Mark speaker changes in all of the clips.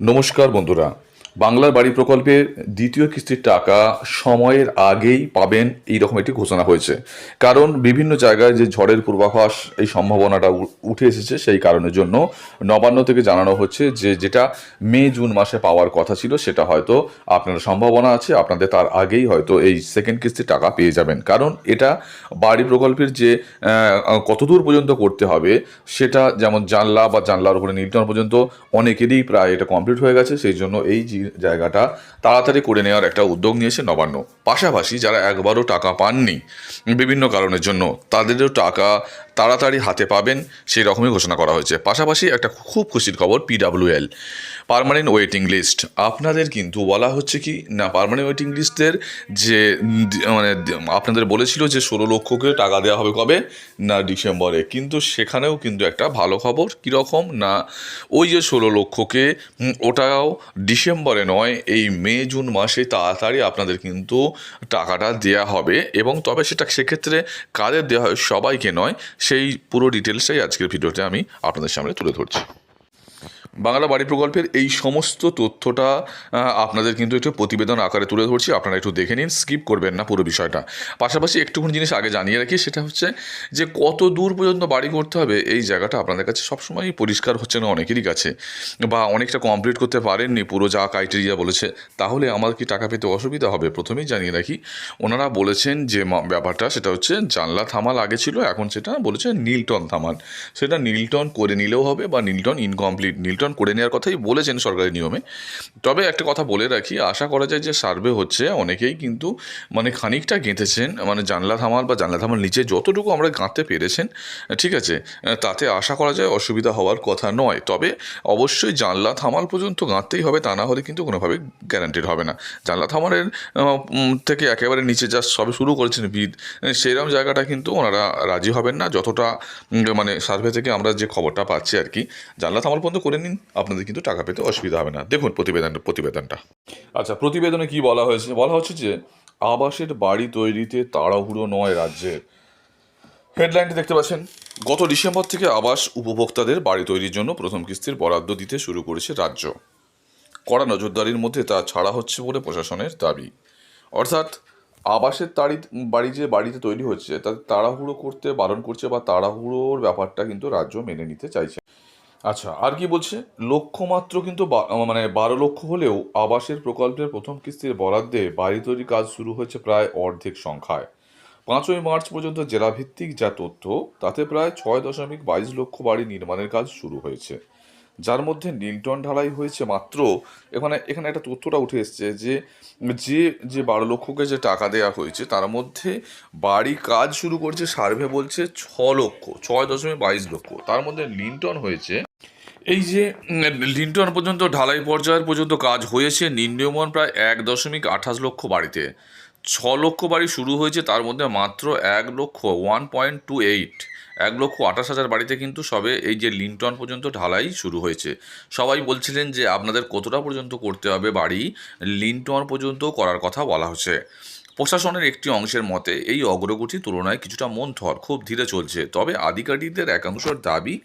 Speaker 1: নমস্কার বন্ধুরা বাংলার বাড়ি প্রকল্পের দ্বিতীয় কিস্তির টাকা সময়ের আগেই পাবেন এই রকম একটি ঘোষণা হয়েছে। কারণ বিভিন্ন জায়গায় যে ঝড়ের পূর্বাভাস এই সম্ভাবনাটা উঠে এসেছে সেই কারণের জন্য নবান্ন থেকে জানানো হচ্ছে যে যেটা মে, জুন মাসে পাওয়ার কথা ছিল সেটা হয়তো আপনার সম্ভাবনা আছে, আপনাদের তার আগেই হয়তো এই সেকেন্ড কিস্তির টাকা পেয়ে যাবেন। কারণ এটা বাড়ি প্রকল্পের যে কতদূর পর্যন্ত করতে হবে সেটা যেমন জানলা বা জানলার উপরে নির্ধারণ পর্যন্ত অনেকেরই প্রায় এটা কমপ্লিট হয়ে গেছে। সেই জন্য এই জায়গাটা তাড়াতাড়ি করে নেওয়ার একটা উদ্যোগ নিয়েছে নবান্ন। পাশাপাশি যারা একবারও টাকা পাননি, বিভিন্ন কারণের জন্য তাদেরও টাকা তাড়াতাড়ি হাতে পাবেন, সেই রকমই ঘোষণা করা হয়েছে। পাশাপাশি একটা খুব খুশির খবর পিডাব্লিউএল পার্মানেন্ট ওয়েটিং লিস্ট আপনাদের কিন্তু বলা হচ্ছে কি, না পারমানেন্ট ওয়েটিং লিস্টের যে মানে আপনাদের বলেছিল যে ষোলো লক্ষকে টাকা দেওয়া হবে কবে? না, ডিসেম্বরে। কিন্তু সেখানেও কিন্তু একটা ভালো খবর, কীরকম? না, ওই যে ষোলো লক্ষকে ওটাও ডিসেম্বরে নয়, এই মে, জুন মাসে তাড়াতাড়ি আপনাদের কিন্তু টাকাটা দেয়া হবে। এবং তবে সেটা সেক্ষেত্রে কাদের দেওয়া হয়? সবাইকে নয় সেই পুরো ডিটেলসটাই আজকের ভিডিওতে আমি আপনাদের সামনে তুলে ধরছি। বাংলা বাড়ি প্রকল্পের এই সমস্ত তথ্যটা আপনাদের কিন্তু একটু প্রতিবেদন আকারে তুলে ধরছি, আপনারা একটু দেখে নিন স্কিপ করবেন না পুরো বিষয়টা। পাশাপাশি একটুখানি জিনিস আগে জানিয়ে রাখি, সেটা হচ্ছে যে কত দূর পর্যন্ত বাড়ি করতে হবে, এই জায়গাটা আপনাদের কাছে সবসময়ই পরিষ্কার হচ্ছে না অনেকেরই কাছে, বা অনেকটা কমপ্লিট করতে পারেননি, পুরো যা ক্রাইটেরিয়া বলেছে, তাহলে আমার কি টাকা পেতে অসুবিধা হবে? প্রথমেই জানিয়ে রাখি, ওনারা বলেছেন যে ব্যাপারটা সেটা হচ্ছে জানলা থামাল আগে ছিল, এখন সেটা বলেছে নীলটন থামাল। সেটা নীলটন করে নিলেও হবে, বা নীলটন ইনকমপ্লিট নীলটন করে নেওয়ার কথাই বলেছেন সরকারি নিয়মে। তবে একটা কথা বলে রাখি, আশা করা যায় যে সার্ভে হচ্ছে, অনেকেই কিন্তু মানে খানিকটা গেঁথেছেন মানে জানলা থামাল বা জানলা থামাল নিচে যতটুকু আমরা গাঁথতে পেরেছেন, ঠিক আছে, তাতে আশা করা যায় অসুবিধা হওয়ার কথা নয়। তবে অবশ্যই জানলা থামাল পর্যন্ত গাঁথতেই হবে, তা না হলে কিন্তু কোনোভাবে গ্যারান্টেড হবে না। জানলা থামালের থেকে একেবারে নিচে যা সবে শুরু করেছেন বিদ সেরকম জায়গাটা কিন্তু ওনারা রাজি হবেন না। যতটা মানে সার্ভে থেকে আমরা যে খবরটা পাচ্ছি আর কি, জানলা থামাল পর্যন্ত করে নিন আপনাদের কিন্তু টাকা পেতে অসুবিধা হবে না। দেখুন প্রতিবেদন, প্রতিবেদনটা। আচ্ছা প্রতিবেদনে কি বলা হয়েছে? বলা হচ্ছে যে, আবাসের বাড়ি তৈরিতে তাড়াহুড়ো নয় রাজ্যের। হেডলাইনটি দেখতে পাচ্ছেন। গত ডিসেম্বর থেকে আবাস উপভোক্তাদের বাড়ি তৈরির জন্য প্রথম কিস্তির বরাদ্দ দিতে শুরু করেছে রাজ্য। কড়া নজরদারির মধ্যে তা ছাড়া হচ্ছে বলে প্রশাসনের দাবি। অর্থাৎ, আবাসের তাড়ি, বাড়ি যে বাড়িতে তৈরি হচ্ছে, তাতে তাড়াহুড়ো করতে, বারণ করছে বা তাড়াহুড়োর ব্যাপারটা কিন্তু রাজ্য মেনে নিতে চাইছে। আচ্ছা আর কি বলছে? লক্ষ্যমাত্র কিন্তু মানে বারো লক্ষ হলেও আবাসের প্রকল্পের প্রথম কিস্তির বরাদ্দে বাড়ি তৈরির কাজ শুরু হয়েছে প্রায় অর্ধেক সংখ্যায়। পাঁচই মার্চ পর্যন্ত জেলাভিত্তিক যা তথ্য, তাতে প্রায় ছয় দশমিক বাইশ লক্ষ বাড়ি নির্মাণের কাজ শুরু হয়েছে। যার মধ্যে নীলটন ঢালাই হয়েছে মাত্র, এখানে এখানে একটা তথ্যটা উঠে এসছে যে যে যে বারো লক্ষকে যে টাকা দেওয়া হয়েছে, তার মধ্যে বাড়ি কাজ শুরু করছে সার্ভে বলছে ছ লক্ষ, ছয় দশমিক বাইশ লক্ষ। তার মধ্যে লিন্টন হয়েছে এই যে লিন্টন পর্যন্ত, ঢালাই পর্যায়ের পর্যন্ত কাজ হয়েছে, নিম্নমান প্রায় এক দশমিক আঠাশ লক্ষ বাড়িতে। ছ লক্ষ বাড়ি শুরু হয়েছে, তার মধ্যে মাত্র এক লক্ষ ওয়ান পয়েন্ট টু এইট এক লক্ষ আঠাশ হাজার বাড়িতে কিন্তু সবে এই যে লিন্টন পর্যন্ত ঢালাই শুরু হয়েছে। সবাই বলছিলেন যে, আপনাদের কতটা পর্যন্ত করতে হবে বাড়ি? লিন্টন পর্যন্ত করার কথা বলা হচ্ছে। প্রশাসনের একটি অংশের মতে এই অগ্রগতি তুলনায় কিছুটা মন মন্থর খুব ধীরে চলছে। তবে আধিকারিকদের একাংশের দাবি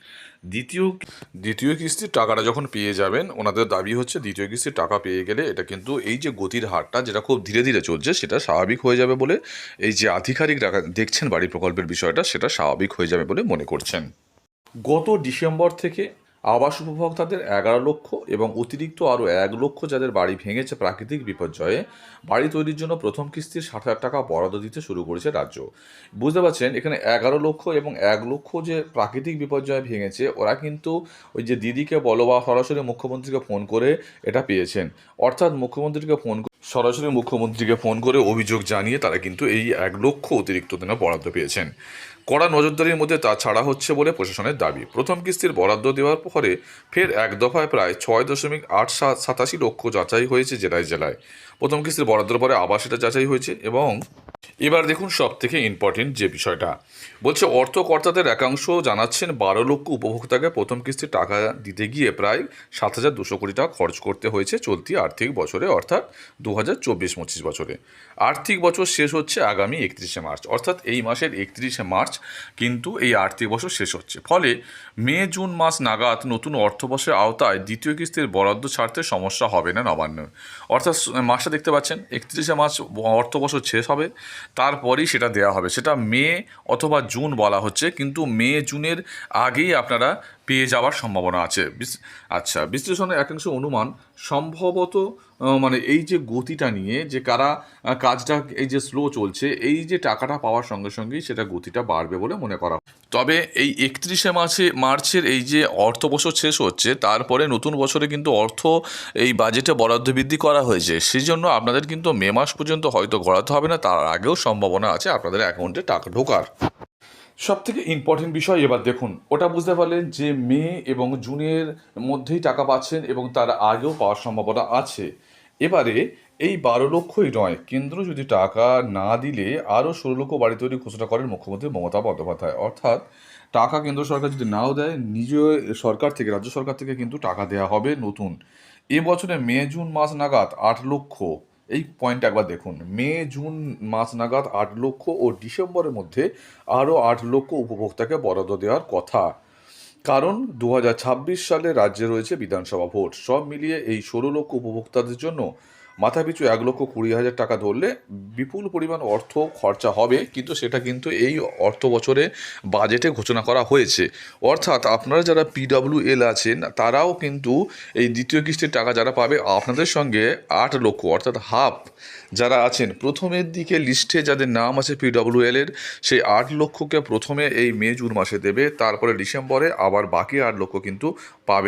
Speaker 1: দ্বিতীয় দ্বিতীয় কিস্তির টাকাটা যখন পেয়ে যাবেন ওনাদের দাবি হচ্ছে দ্বিতীয় কিস্তির টাকা পেয়ে গেলে এটা কিন্তু এই যে গতির হারটা যেটা খুব ধীরে ধীরে চলছে সেটা স্বাভাবিক হয়ে যাবে বলে এই যে আধিকারিকরা দেখছেন বাড়ি প্রকল্পের বিষয়টা সেটা স্বাভাবিক হয়ে যাবে বলে মনে করছেন। গত ডিসেম্বর থেকে আবাস উপভোক্তাদের এগারো লক্ষ এবং অতিরিক্ত আরও এক লক্ষ যাদের বাড়ি ভেঙেছে প্রাকৃতিক বিপর্যয়ে, বাড়ি তৈরির জন্য প্রথম কিস্তির ষাট হাজার টাকা বরাদ্দ দিতে শুরু করেছে রাজ্য। বুঝতে পারছেন, এখানে এগারো লক্ষ এবং এক লক্ষ যে প্রাকৃতিক বিপর্যয়ে ভেঙেছে, ওরা কিন্তু ওই যে দিদিকে বলো বা সরাসরি মুখ্যমন্ত্রীকে ফোন করে এটা পেয়েছেন। অর্থাৎ মুখ্যমন্ত্রীকে ফোন সরাসরি মুখ্যমন্ত্রীকে ফোন করে অভিযোগ জানিয়ে তারা কিন্তু এই এক লক্ষ অতিরিক্ত দিনে বরাদ্দ পেয়েছেন। কড়া নজরদারির মধ্যে তা ছাড়া হচ্ছে বলে প্রশাসনের দাবি। প্রথম কিস্তির বরাদ্দ দেওয়ার পরে ফের এক দফায় প্রায় ছয় দশমিক আট সাত সাতাশি লক্ষ যাচাই হয়েছে জেলায় জেলায়। প্রথম কিস্তির বরাদ্দর পরে আবার সেটা যাচাই হয়েছে এবং এবার দেখুন সব থেকে ইম্পর্টেন্ট যে বিষয়টা। বলছে, অর্থকর্তাদের একাংশ জানাচ্ছেন, বারো লক্ষ উপভোক্তাকে প্রথম কিস্তির টাকা দিতে গিয়ে প্রায় সাত হাজার দুশো কোটি টাকা খরচ করতে হয়েছে চলতি আর্থিক বছরে, অর্থাৎ দু হাজার চব্বিশ পঁচিশ বছরে। আর্থিক বছর শেষ হচ্ছে আগামী একত্রিশে মার্চ। অর্থাৎ এই মাসের একত্রিশে মার্চ কিন্তু এই আর্থিক বছর শেষ হচ্ছে। ফলে মে, জুন মাস নাগাদ নতুন অর্থবর্ষের আওতায় দ্বিতীয় কিস্তির বরাদ্দ ছাড়তে সমস্যা হবে না নবান্ন অর্থাৎ মাসটা দেখতে পাচ্ছেন, একত্রিশে মার্চ অর্থবছর শেষ হবে, তারপরেই সেটা দেওয়া হবে। সেটা মে অথবা জুন বলা হচ্ছে, কিন্তু মে, জুনের আগেই আপনারা পেয়ে যাওয়ার সম্ভাবনা আছে। আচ্ছা বিশ্লেষণের একাংশ অনুমান সম্ভবত মানে এই যে গতিটা নিয়ে যে কারা কাজটা এই যে স্লো চলছে, এই যে টাকাটা পাওয়ার সঙ্গে সঙ্গেই সেটা গতিটা বাড়বে বলে মনে করা তবে এই একত্রিশে মাসে মার্চের এই যে অর্থ বছর শেষ হচ্ছে, তারপরে নতুন বছরে কিন্তু অর্থ এই বাজেটে বরাদ্দ বৃদ্ধি করা হয়েছে। সেই জন্য আপনাদের কিন্তু মে মাস পর্যন্ত হয়তো গড়াতে হবে না, তার আগেও সম্ভাবনা আছে আপনাদের অ্যাকাউন্টে টাকা ঢোকার। সব থেকে ইম্পর্টেন্ট বিষয় এবার দেখুন, ওটা বুঝতে পারলেন যে মে এবং জুনের মধ্যেই টাকা পাচ্ছেন এবং তার আগেও পাওয়ার সম্ভাবনা আছে। এবারে এই বারো লক্ষই নয়, কেন্দ্র যদি টাকা না দিলে আরও ষোলো লক্ষ বাড়ি তৈরি ঘোষণা করেন মুখ্যমন্ত্রী মমতা বন্দ্যোপাধ্যায়। অর্থাৎ টাকা কেন্দ্র সরকার যদি নাও দেয়, নিজ সরকার থেকে, রাজ্য সরকার থেকে কিন্তু টাকা দেওয়া হবে নতুন। এবছরে মে জুন মাস নাগাদ আট লক্ষ এই পয়েন্ট একবার দেখুন। মে, জুন মাস নাগাদ আট লক্ষ ও ডিসেম্বরের মধ্যে আরও আট লক্ষ উপভোক্তাকে বরাদ্দ দেওয়ার কথা। কারণ দু হাজার ছাব্বিশ সালে রাজ্যে রয়েছে বিধানসভা ভোট। সব মিলিয়ে এই ষোলো লক্ষ উপভোক্তাদের জন্য মাথাপিছু এক লক্ষ কুড়ি হাজার টাকা ধরলে বিপুল পরিমাণ অর্থ খরচা হবে, কিন্তু সেটা কিন্তু এই অর্থ বছরে বাজেটে ঘোষণা করা হয়েছে। অর্থাৎ আপনারা যারা পিডাব্লিউ এল আছেন, তারাও কিন্তু এই দ্বিতীয় কিস্তির টাকা যারা পাবে, আপনাদের সঙ্গে আট লক্ষ, অর্থাৎ হাফ যারা আছেন, প্রথমের দিকে লিস্টে যাদের নাম আছে পিডব্লিউএল এর সেই আট লক্ষকে প্রথমে এই মে, জুন মাসে দেবে, তারপরে ডিসেম্বরে আবার বাকি আট লক্ষ কিন্তু পাবে।